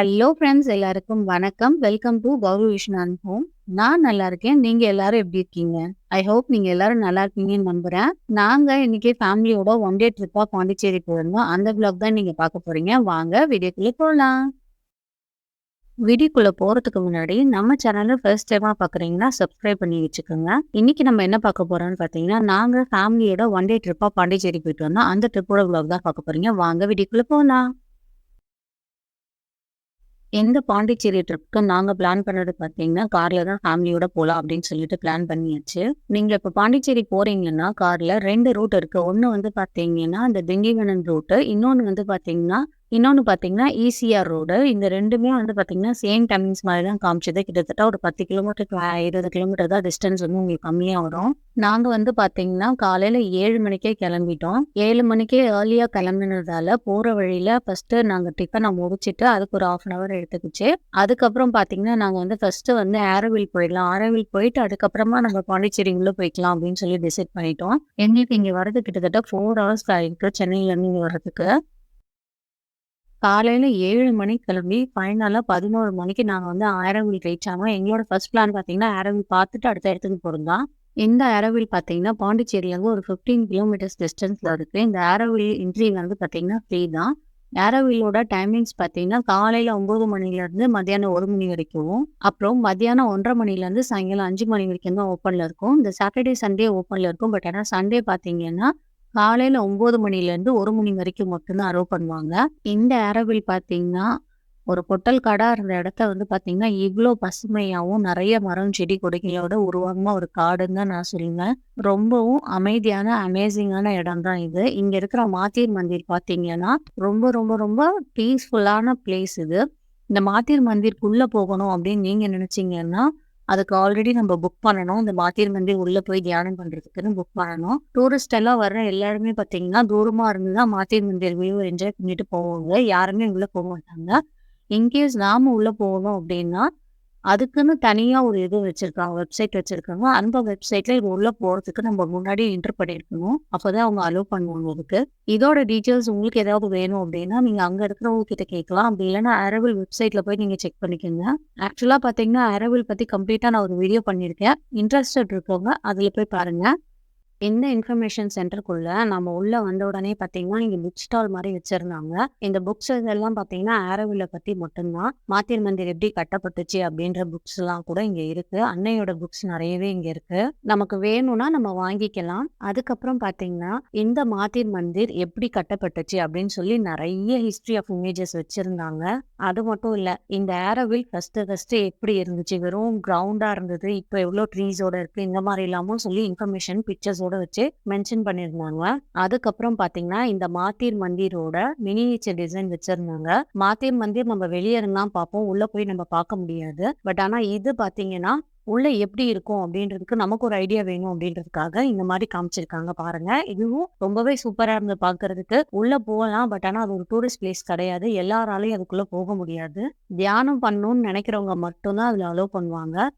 Hello friends எல்லாருக்கும் வணக்கம். Welcome to Gowri Vishnu home. நான் நல்லா இருக்கேன். நீங்க எல்லாரும் எப்படி இருக்கீங்க? ஐ ஹோப் நீங்க எல்லாரும் நல்லா இருக்கீங்கன்னு நம்புறேன். நாங்க இன்னைக்கு ஃபேமிலியோட ஒன் டே ட்ரிப்பா பாண்டிச்சேரி போயிருந்தோம். அந்த பிளாக் தான் நீங்க பார்க்க போறீங்க. வாங்க வீடியோக்குள்ள போகலாம் வீடியோக்குள்ள போறதுக்கு முன்னாடி நம்ம சேனல ஃபர்ஸ்ட் டைமா பாக்குறீங்கன்னா சப்ஸ்கிரைப் பண்ணி வச்சுக்கோங்க. இன்னைக்கு நம்ம என்ன பார்க்க போறோம்னு பாத்தீங்கன்னா நாங்க ஃபேமிலியோட ஒன் டே ட்ரிப்பா பாண்டிச்சேரி போயிட்டு வந்தோம். அந்த ட்ரிப்போட விளாக் தான் பார்க்க போறீங்க. வாங்க வீடியோக்குள்ள போகலாம் எந்த பாண்டிச்சேரி ட்ரிப்க்கு நாங்க பிளான் பண்ணது பார்த்தீங்கன்னா, கார்ல தான் ஃபேமிலியோட போலாம் அப்படின்னு சொல்லிட்டு பிளான் பண்ணியாச்சு. நீங்க இப்ப பாண்டிச்சேரி போறீங்கன்னா, கார்ல ரெண்டு ரூட் இருக்கு. ஒன்று வந்து பார்த்தீங்கன்னா, இந்த திண்டிவனம் ரூட்டு. இன்னொன்னு வந்து பார்த்தீங்கன்னா இன்னொன்று பார்த்தீங்கன்னா, ஈசிஆர் ரோடு. இந்த ரெண்டுமே வந்து பார்த்தீங்கன்னா, சேம் டைமிங்ஸ் மாதிரி தான் காமிச்சது. கிட்டத்தட்ட ஒரு 10 கிலோமீட்டர், 20 கிலோமீட்டர் தான் டிஸ்டன்ஸ் வந்து உங்களுக்கு கம்மியாக வரும். நாங்கள் வந்து பார்த்தீங்கன்னா, காலையில் ஏழு மணிக்கே கிளம்பிட்டோம். ஏழு மணிக்கே ஏர்லியாக கிளம்பினதால, போகிற வழியில் ஃபஸ்ட்டு நாங்கள் டிஃபனை முடிச்சுட்டு, அதுக்கு ஒரு 1/2 அன் ஹவர் எடுத்துக்கிச்சு. அதுக்கப்புறம் பார்த்தீங்கன்னா, நாங்கள் வந்து ஃபஸ்ட்டு வந்து ஆரோவில் போயிடலாம். ஆரோவில் போயிட்டு அதுக்கப்புறமா நம்ம பாண்டிச்சேரி போய்க்கலாம் அப்படின்னு சொல்லி டிசைட் பண்ணிட்டோம். எங்களுக்கு இங்கே வரது கிட்டத்தட்ட ஃபோர் ஹவர்ஸ் ஆயிருக்கு. சென்னையிலேருந்து இங்க வரதுக்கு. காலையில ஏழு மணிக்கு கிளம்பி, ஃபைனலா 11 மணிக்கு நாங்க வந்து ஆரோவில் ரீச் ஆனோம். எங்களோட ஃபர்ஸ்ட் பிளான் பார்த்தீங்கன்னா, ஆரோவில் பார்த்துட்டு அடுத்த இடத்துக்கு போறது இந்த ஆரோவில் பார்த்தீங்கன்னா, பாண்டிச்சேரியிலேருந்து ஒரு 15 கிலோமீட்டர்ஸ் டிஸ்டன்ஸ்ல இருக்கு. இந்த ஆரோவில் என்ட்ரி வந்து பார்த்தீங்கன்னா, ஃப்ரீ தான். ஆரோவிலோட டைமிங்ஸ் பார்த்தீங்கன்னா, காலையில 9 மணிலேருந்து மதியானம் ஒரு மணி வரைக்கும். அப்புறம் மத்தியானம் ஒன்றரை மணிலேருந்து சாயங்காலம் அஞ்சு மணி வரைக்கும் தான் ஓப்பன்ல இருக்கும். இந்த சாட்டர்டே, சண்டே ஓப்பன்ல இருக்கும். பட் ஆனா சண்டே பார்த்தீங்கன்னா, காலையில 9 மணிலேருந்து ஒரு மணி வரைக்கும் மட்டும்தான் அரோவ் அலோவ் பண்ணுவாங்க. இந்த அரபில் பார்த்தீங்கன்னா, ஒரு பொட்டல் காடாக இருந்த இடத்த வந்து பார்த்தீங்கன்னா, இவ்வளோ பசுமையாகவும் நிறைய மரம், செடி, கொடிகளோட உருவாகுன ஒரு காடுன்னு தான் நான் சொல்லுவேன். ரொம்பவும் அமைதியான, அமேசிங்கான இடம் தான் இது. இங்கே இருக்கிற மாத்தீர் மந்திர் பார்த்தீங்கன்னா, ரொம்ப ரொம்ப ரொம்ப பீஸ்ஃபுல்லான பிளேஸ் இது. இந்த மாத்தீர் மந்திர்க்குள்ளே போகணும் அப்படின்னு நீங்கள் நினச்சிங்கன்னா அதுக்கு ஆல்ரெடி நம்ம புக் பண்ணணும். இந்த மாத்தீர் மந்திர் உள்ள போய் தியானம் பண்றதுக்குன்னு புக் பண்ணணும். டூரிஸ்ட் எல்லாம் வர்ற எல்லாருமே பார்த்தீங்கன்னா, தூரமா இருந்து தான் மாத்தீர் மந்திர் வியூவை என்ஜாய் பண்ணிட்டு போவாங்க. யாருமே உள்ள போமாட்டாங்க. இன்கேஸ் நாம உள்ள போகணும் அப்படின்னா, அதுக்குன்னு தனியாக ஒரு இது வச்சுருக்காங்க வெப்சைட் வச்சுருக்காங்க அந்த வெப்சைட்டில் இது உள்ளே போகிறதுக்கு நம்ம முன்னாடியே என்டர் பண்ணியிருக்கணும். அப்போ தான் அவங்க அலோவ் பண்ணுவாங்க அதுக்கு. இதோட டீட்டெயில்ஸ் உங்களுக்கு ஏதாவது வேணும் அப்படின்னா, நீங்கள் அங்கே இருக்கிறவங்க கிட்ட கேட்கலாம். அப்படி இல்லைன்னா அரவில் வெப்சைட்டில் போய் நீங்கள் செக் பண்ணிக்கங்க. ஆக்சுவலாக பார்த்தீங்கன்னா, அரவில் பற்றி கம்ப்ளீட்டாக நான் ஒரு வீடியோ பண்ணியிருக்கேன். இன்ட்ரெஸ்டட் இருக்கவங்க அதில் போய் பாருங்கள் இந்த இன்ஃபர்மேஷன் சென்டருக்குள்ள நம்ம உள்ள வந்த உடனே பாத்தீங்கன்னா இங்க புக் ஸ்டால் மாதிரி வச்சிருந்தாங்க. இந்த புக்ஸ் இதெல்லாம் பார்த்தீங்கன்னா, ஆரோவில பத்தி மட்டும்தான் மாத்தியர் மந்திர் எப்படி கட்டப்பட்டுச்சு அப்படின்ற புக்ஸ்லாம் கூட இங்க இருக்கு. அன்னையோட புக்ஸ் நிறையவே இங்க இருக்கு. நமக்கு வேணும்னா நம்ம வாங்கிக்கலாம். அதுக்கப்புறம் பார்த்தீங்கன்னா, இந்த மாத்தீர் மந்திர் எப்படி கட்டப்பட்டுச்சு அப்படின்னு சொல்லி நிறைய ஹிஸ்டரி ஆஃப் இமேஜஸ் வச்சிருந்தாங்க. அது மட்டும் இல்ல. இந்த ஆரோவில் ஃபர்ஸ்ட் ஃபர்ஸ்ட் எப்படி இருந்துச்சு? வெறும் கிரவுண்டா இருந்தது. இப்ப எவ்வளவு ட்ரீஸோட இருக்கு. இந்த மாதிரி இல்லாமல் சொல்லி இன்ஃபர்மேஷன் பிக்சர்ஸோட வச்சு மென்ஷன் பண்ணியிருந்தாங்க. அதுக்கப்புறம் பாத்தீங்கன்னா இந்த மாத்தீர் மந்திரோட மினியேச்சர் டிசைன் வச்சிருந்தாங்க. மாத்தீர் மந்திர் நம்ம வெளியே இருந்தான் பார்ப்போம். உள்ள போய் நம்ம பார்க்க முடியாது. பட் ஆனா இது பார்த்தீங்கன்னா, உள்ள எப்படி இருக்கும் அப்படின்றதுக்கு நமக்கு ஒரு ஐடியா வேணும் அப்படின்றதுக்காக இந்த மாதிரி காமிச்சிருக்காங்க பாருங்க. இதுவும் ரொம்பவே சூப்பரா இருந்து பார்க்கறதுக்கு. உள்ள போகலாம் பட் ஆனா அது ஒரு டூரிஸ்ட் பிளேஸ் கிடையாது. எல்லாராலையும் அதுக்குள்ள போக முடியாது. தியானம் பண்ணணும்னு நினைக்கிறவங்க மட்டும்தான் அதுல அலோவ் பண்ணுவாங்க.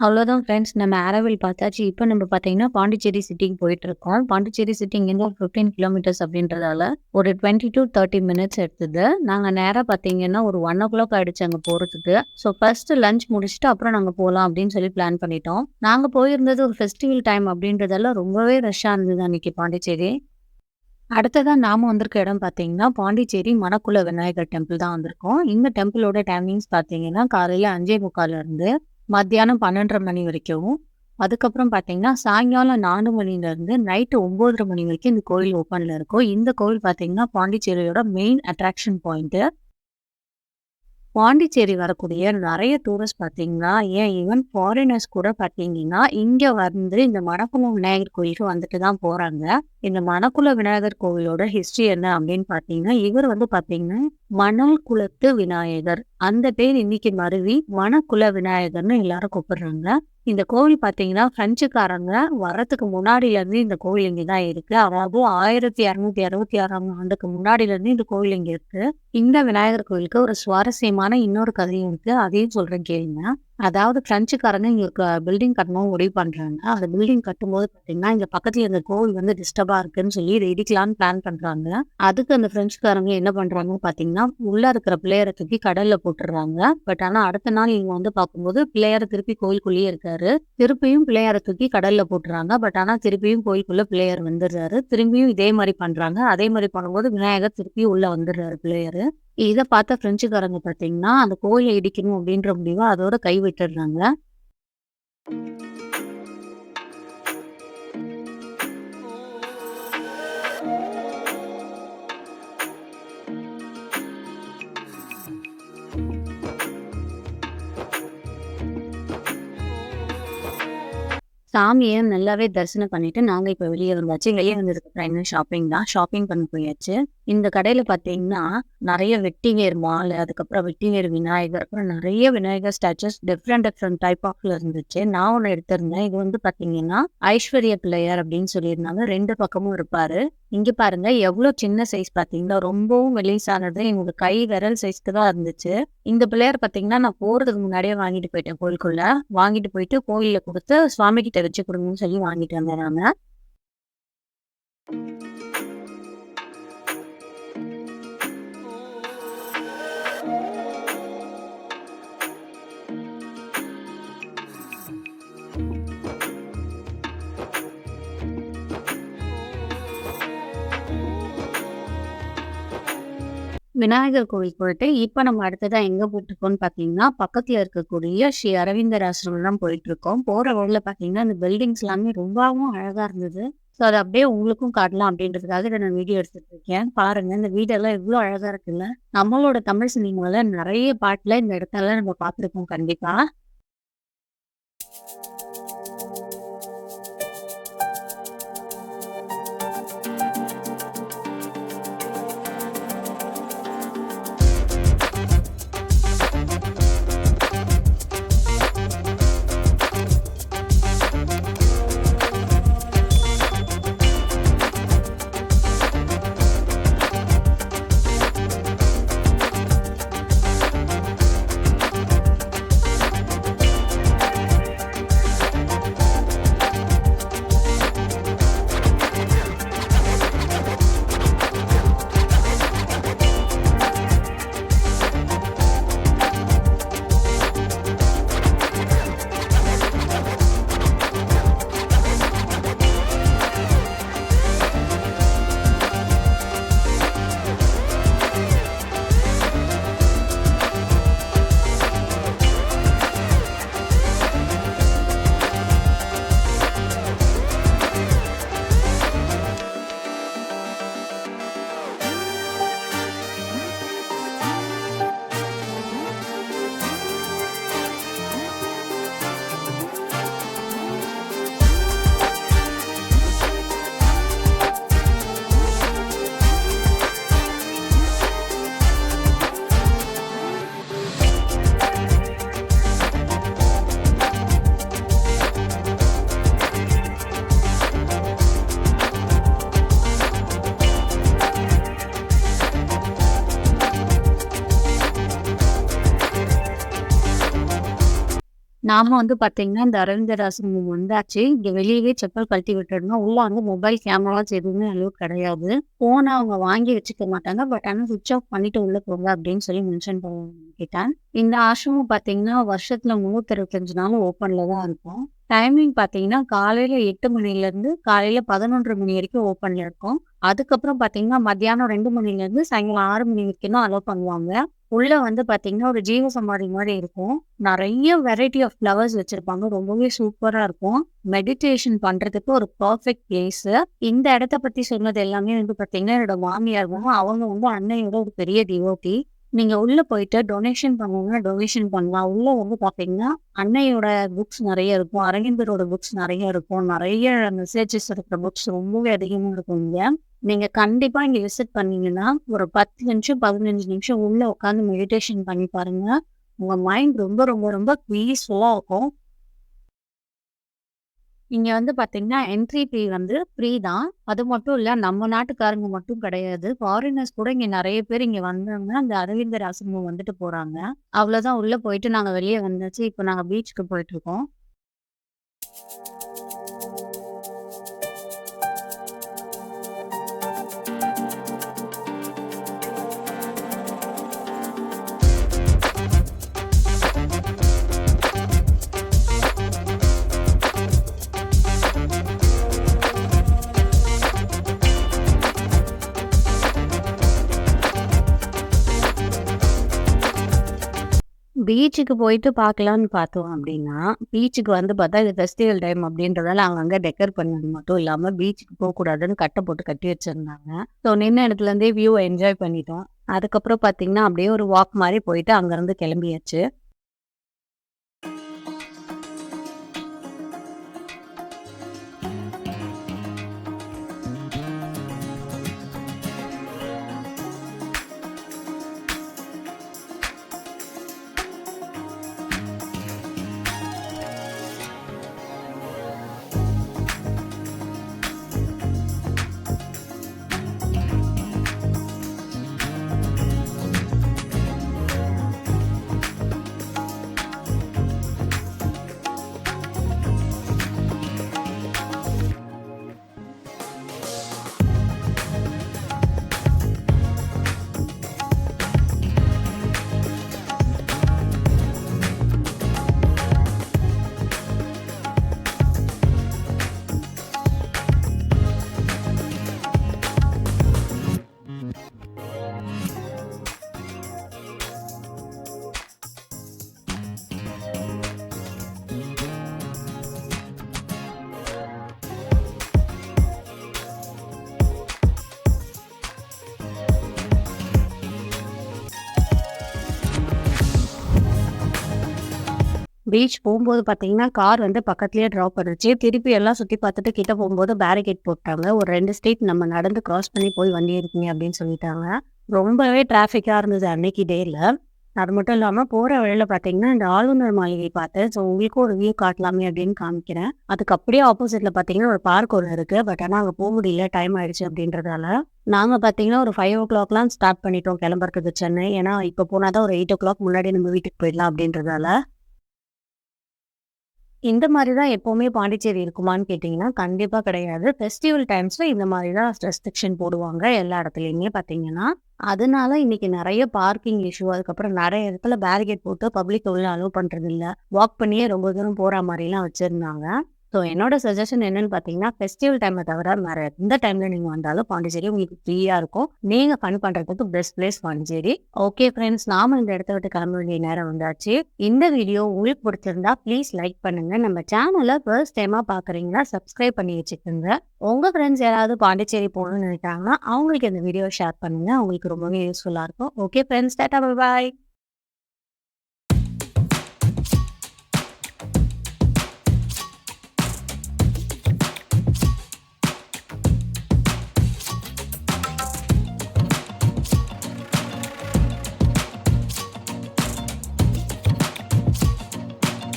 அவ்வளோதான் ஃப்ரெண்ட்ஸ். நம்ம ஆரோவில் பார்த்தாச்சு. இப்போ நம்ம பார்த்தீங்கன்னா, பாண்டிச்சேரி சிட்டிக்கு போயிட்டுருக்கோம். பாண்டிச்சேரி சிட்டி இங்கேருந்து ஒரு 15 கிலோமீட்டர்ஸ் அப்படின்றதால, ஒரு 20-30 மினிட்ஸ் எடுத்தது. நாங்கள் நேராக பார்த்தீங்கன்னா, ஒரு 1:00 ஆயிடுச்சு அங்கே போகிறதுக்கு ஸோ ஃபர்ஸ்ட்டு லஞ்ச் முடிச்சுட்டு அப்புறம் நாங்கள் போகலாம் அப்படின்னு சொல்லி பிளான் பண்ணிட்டோம். நாங்கள் போயிருந்தது ஒரு ஃபெஸ்டிவல் டைம் அப்படின்றதால ரொம்பவே ரஷ்ஷாக இருந்தது அன்னைக்கு பாண்டிச்சேரி. அடுத்ததான் நாம வந்திருக்க இடம் பார்த்தீங்கன்னா, பாண்டிச்சேரி மணக்குள விநாயகர் டெம்பிள் தான் வந்திருக்கோம். இந்த டெம்பிளோட டைமிங்ஸ் பார்த்தீங்கன்னா, காலையில 5:45 இருந்து மத்தியானம் 12:30 மணி வரைக்கும். அதுக்கப்புறம் பார்த்தீங்கன்னா, சாயங்காலம் நாலு மணிலேருந்து நைட்டு 9:30 மணி வரைக்கும் இந்த கோயில் ஓப்பனில் இருக்கும். இந்த கோவில் பார்த்தீங்கன்னா, பாண்டிச்சேரியோட மெயின் அட்ராக்ஷன் பாயிண்ட்டு. பாண்டிச்சேரி வரக்கூடிய நிறைய டூரிஸ்ட் பார்த்தீங்கன்னா, ஏன் ஈவன் ஃபாரினர்ஸ் கூட பார்த்தீங்கன்னா, இங்கே வந்து இந்த மணக்குளம் விநாயகர் கோயிலுக்கு வந்துட்டு தான் போகிறாங்க இந்த மணக்குள விநாயகர் கோவிலோட ஹிஸ்டரி என்ன அப்படின்னு பார்த்தீங்கன்னா, இவர் வந்து பார்த்தீங்கன்னா, மணல் குலத்து விநாயகர். அந்த பேர் இன்னைக்கு மருவி மணக்குல விநாயகர்னு எல்லாரும் கூப்பிடுறாங்க. இந்த கோவில் பார்த்தீங்கன்னா, பிரெஞ்சுக்காரங்க வர்றதுக்கு முன்னாடிலேருந்து இந்த கோவில் இங்க தான் இருக்கு. அதாவது 1266ஆம் ஆண்டுக்கு முன்னாடிலேருந்து இந்த கோவில் இங்க இருக்கு. இந்த விநாயகர் கோவிலுக்கு ஒரு சுவாரஸ்யமான இன்னொரு கதையும் இருக்கு. அதையும் சொல்றேன் கேளுங்க. அதாவது பிரெஞ்சுக்காரங்க இங்க பில்டிங் கட்டணும் முடிவு பண்றாங்க. அந்த பில்டிங் கட்டும்போது பார்த்தீங்கன்னா, இங்க பக்கத்துல இந்த கோவில் வந்து டிஸ்டர்பா இருக்குன்னு சொல்லி இதை இடிக்கலான்னு பிளான் பண்றாங்க. அதுக்கு அந்த பிரெஞ்சுக்காரங்க என்ன பண்றாங்கன்னு பார்த்தீங்கன்னா, உள்ள இருக்கிற பிள்ளையரை தூக்கி கடல்ல போட்டுடுறாங்க பட் ஆனா அடுத்த நாள் இவங்க வந்து பார்க்கும்போது பிள்ளையாரை திருப்பி கோயிலுக்குள்ளேயே இருக்காரு. திருப்பியும் பிள்ளையார தூக்கி கடல்ல போட்டுறாங்க பட் ஆனா திருப்பியும் கோயிலுக்குள்ள பிள்ளையார் வந்துடுறாரு திரும்பியும் இதே மாதிரி பண்றாங்க. அதே மாதிரி பண்ணும்போது விநாயகர் திருப்பியும் உள்ள வந்துடுறாரு பிள்ளையாரு. இதை பார்த்த பிரெஞ்சுக்காரங்க பார்த்தீங்கன்னா, அந்த கோயிலை இடிக்கணும் அப்படின்ற முடிவை அதோட கை விட்டுடுறாங்க சாமியை நல்லாவே தரிசனம் பண்ணிட்டு, நாங்கள் இப்போ வெளியே வந்தாச்சு. வெளியே வந்ததுக்கு அப்புறம் என்ன ஷாப்பிங் தான். ஷாப்பிங் பண்ண போயாச்சு. இந்த கடையில பார்த்தீங்கன்னா, நிறைய வெட்டிவேர் மால், அதுக்கப்புறம் வெட்டிவேர் விநாயகர், அப்புறம் நிறைய Vinayagar statues different different type ஆஃப்ல இருந்துச்சு. நான் ஒன்று எடுத்திருந்தேன். இது வந்து பார்த்தீங்கன்னா, ஐஸ்வர்ய பிள்ளையார் அப்படின்னு சொல்லியிருந்தாங்க. ரெண்டு பக்கமும் இருப்பாரு. இங்க பாருங்க எவ்வளோ சின்ன சைஸ் பார்த்தீங்களா? ரொம்பவும் மெலிசானது. என்னோட கை விரல் சைஸ்க்கு தான் இருந்துச்சு. இந்த பிள்ளையார் பார்த்தீங்கன்னா, நான் போறதுக்கு முன்னாடியே வாங்கிட்டு போயிட்டேன் கோயிலுக்குள்ள. வாங்கிட்டு போயிட்டு கோயிலில் கொடுத்து சுவாமி கிட்ட வச்சு கொடுங்கன்னு சொல்லி வாங்கிட்டு வந்தேன் நான் விநாயகர் கோவில் போயிட்டு, இப்ப நம்ம அடுத்ததா எங்க போயிட்டுருக்கோம்னு பார்த்தீங்கன்னா, பக்கத்துல இருக்கக்கூடிய ஸ்ரீ அரவிந்தர் ஆசிரமம் தான் போயிட்டுருக்கோம். போற வழில பார்த்தீங்கன்னா, இந்த பில்டிங்ஸ் எல்லாமே ரொம்பவும் அழகா இருந்தது. ஸோ அதை அப்படியே உங்களுக்கும் காட்டலாம் அப்படின்றதுக்காக இதை நான் வீடியோ எடுத்துட்டு இருக்கேன். பாருங்க இந்த வீடெல்லாம் எவ்வளோ அழகா இருக்குல்ல. நம்மளோட தமிழ் சினிமாவில் நிறைய பாட்டுல இந்த இடத்தெல்லாம் நம்ம பார்த்துருக்கோம் கண்டிப்பா. நாம வந்து பார்த்தீங்கன்னா, இந்த அரவிந்தர் வந்தாச்சு. இங்க வெளியவே செப்பல் கழட்டி விட்டுடணும். உள்ள வந்து மொபைல் கேமராஸ் எதுவுமே அளவு கிடையாது. ஃபோனை அவங்க வாங்கி வச்சுக்க மாட்டாங்க. பட் ஆனா சுவிச் ஆஃப் பண்ணிட்டு உள்ள போங்க அப்படின்னு சொல்லி மென்ஷன் பண்ணிட்டேன். இந்த ஆசிரமம் பார்த்தீங்கன்னா, வருஷத்துல 365 நாளும் ஓப்பன்ல தான் இருக்கும். டைமிங் பார்த்தீங்கன்னா, காலையில எட்டு மணிலேருந்து காலையில 11 மணி வரைக்கும் ஓப்பன்ல இருக்கும். அதுக்கப்புறம் பார்த்தீங்கன்னா, மத்தியானம் ரெண்டு மணிலேருந்து சாயங்காலம் ஆறு மணி வரைக்கும் தான் அலோவ் பண்ணுவாங்க. உள்ள வந்து பார்த்தீங்கன்னா, ஒரு ஜீவ சமாதி மாதிரி இருக்கும். நிறைய வெரைட்டி ஆஃப் ஃப்ளவர்ஸ் வச்சிருப்பாங்க. ரொம்பவே சூப்பரா இருக்கும். மெடிடேஷன் பண்றதுக்கு ஒரு பெர்ஃபெக்ட் பிளேஸு. இந்த இடத்த பத்தி சொன்னது எல்லாமே வந்து பார்த்தீங்கன்னா, என்னோட மாமியார் அவங்க வந்து அன்னையோட ஒரு பெரிய டிவோட்டி. நீங்கள் உள்ளே போயிட்டு டொனேஷன் பண்ணணும்னா டொனேஷன் பண்ணலாம். உள்ளே வந்து பார்த்தீங்கன்னா, அன்னையோட புக்ஸ் நிறைய இருக்கும். அரவிந்தரோட புக்ஸ் நிறைய இருக்கும். நிறைய மெசேஜஸ் இருக்கிற புக்ஸ் ரொம்பவே அதிகமாக இருக்கும் இங்கே நீங்கள் கண்டிப்பாக இங்கே விசிட் பண்ணீங்கன்னா, ஒரு 10 நிமிஷம், 15 நிமிஷம் உள்ளே உட்காந்து மெடிடேஷன் பண்ணி பாருங்கள் உங்கள் மைண்ட் ரொம்ப ரொம்ப ரொம்ப பீஸ்ஃபுல்லாக இருக்கும். இங்க வந்து பார்த்தீங்கன்னா, என்ட்ரி ஃபீ வந்து ஃப்ரீ தான். அது மட்டும் இல்ல, நம்ம நாட்டுக்காரங்க மட்டும் கிடையாது. ஃபாரினர்ஸ் கூட இங்க நிறைய பேர் இங்க வந்தாங்க. அந்த அரவிந்தர் ஆசிரமம் வந்துட்டு போறாங்க. அவ்வளோதான் உள்ள போயிட்டு நாங்க வெளியே வந்தாச்சு. இப்ப நாங்க பீச்சுக்கு போயிட்டுருக்கோம். பீச்சுக்கு போயிட்டு பார்க்கலான்னு பார்த்தோம் அப்படின்னா பீச்சுக்கு வந்து பார்த்தா இது ஃபெஸ்டிவல் டைம் அப்படின்றதால அங்கங்கே டெக்கர் பண்ணது மட்டும் இல்லாமல் பீச்சுக்கு போகக்கூடாதுன்னு கட்டை போட்டு கட்டி வச்சுருந்தாங்க ஸோ நின்ன இடத்துலேருந்தே வியூ என்ஜாய் பண்ணிட்டோம். அதுக்கப்புறம் பார்த்தீங்கன்னா, அப்படியே ஒரு வாக் மாதிரி போயிட்டு அங்கேருந்து கிளம்பியாச்சு. பீச் போகும்போது பார்த்தீங்கன்னா, கார் வந்து பக்கத்திலேயே ட்ராப் பண்ணுச்சு. திருப்பி எல்லாம் சுற்றி பார்த்துட்டு கிட்ட போகும்போது பேரிகேட் போட்டாங்க. ஒரு ரெண்டு ஸ்ட்ரீட் நம்ம நடந்து கிராஸ் பண்ணி போய் வண்டி இருக்கீங்க அப்படின்னு சொல்லிட்டாங்க. ரொம்பவே டிராஃபிக்காக இருந்தது அன்னைக்கு டேயில் அது மட்டும் இல்லாமல் போகிற வழியில் பார்த்தீங்கன்னா, இந்த ஆளுநர் மாளிகை பார்த்தேன். ஸோ உங்களுக்கும் ஒரு வியூ காட்டலாமே அப்படின்னு காமிக்கிறேன். அதுக்கு அப்படியே ஆப்போசிட்டில் பார்த்தீங்கன்னா, ஒரு பார்க் ஒன்று இருக்குது பட் ஆனால் அங்கே போக முடியல டைம் ஆயிடுச்சு அப்படின்றதால. நாங்கள் பார்த்தீங்கன்னா, ஒரு 5:00லாம் ஸ்டார்ட் பண்ணிட்டோம் கிளம்புறதுக்கு சென்னை. ஏன்னா இப்போ போனால் தான் ஒரு 8:00 முன்னாடி நம்ம வீட்டுக்கு போயிடலாம் அப்படின்றதால. இந்த மாதிரி தான் எப்போவுமே பாண்டிச்சேரி இருக்குமான்னு கேட்டிங்கன்னா கண்டிப்பாக கிடையாது. ஃபெஸ்டிவல் டைம்ஸில் இந்த மாதிரி தான் ரெஸ்ட்ரிக்ஷன் போடுவாங்க எல்லா இடத்துலையுமே பார்த்தீங்கன்னா. அதனால இன்னைக்கு நிறைய பார்க்கிங் இஷ்யூ, அதுக்கப்புறம் நிறைய இடத்துல பேரிகேட் போட்டு பப்ளிக் உள்ள அலோவ் இல்லை வாக் பண்ணியே ரொம்ப தூரம் போகிற மாதிரிலாம் வச்சுருந்தாங்க ஸோ என்னோட சஜஷன் என்னன்னு பார்த்தீங்கன்னா, ஃபெஸ்டிவல் டைமை தவிர வேற எந்த டைம்ல நீங்க வந்தாலும் பாண்டிச்சேரி உங்களுக்கு ஃப்ரீயா இருக்கும். நீங்க ஃபன் பண்றதுக்கு best place Pondicherry. Okay friends நாம இந்த இடத்த விட்டு கிளம்ப வேண்டிய நேரம் வந்தாச்சு. இந்த வீடியோ உங்களுக்கு பிடிச்சிருந்தா ப்ளீஸ் லைக் பண்ணுங்க. நம்ம சேனலை ஃபர்ஸ்ட் டைமா பார்க்குறீங்கன்னா சப்ஸ்கிரைப் பண்ணி வச்சுக்கோங்க. உங்க ஃப்ரெண்ட்ஸ் யாராவது பாண்டிச்சேரி போகணும்னு நினைக்கிறாங்கன்னா, அவங்களுக்கு இந்த வீடியோ ஷேர் பண்ணுங்க. அவங்களுக்கு ரொம்பவே யூஸ்ஃபுல்லா இருக்கும். ஓகே ஃப்ரெண்ட்ஸ் டாட்டா பாய்.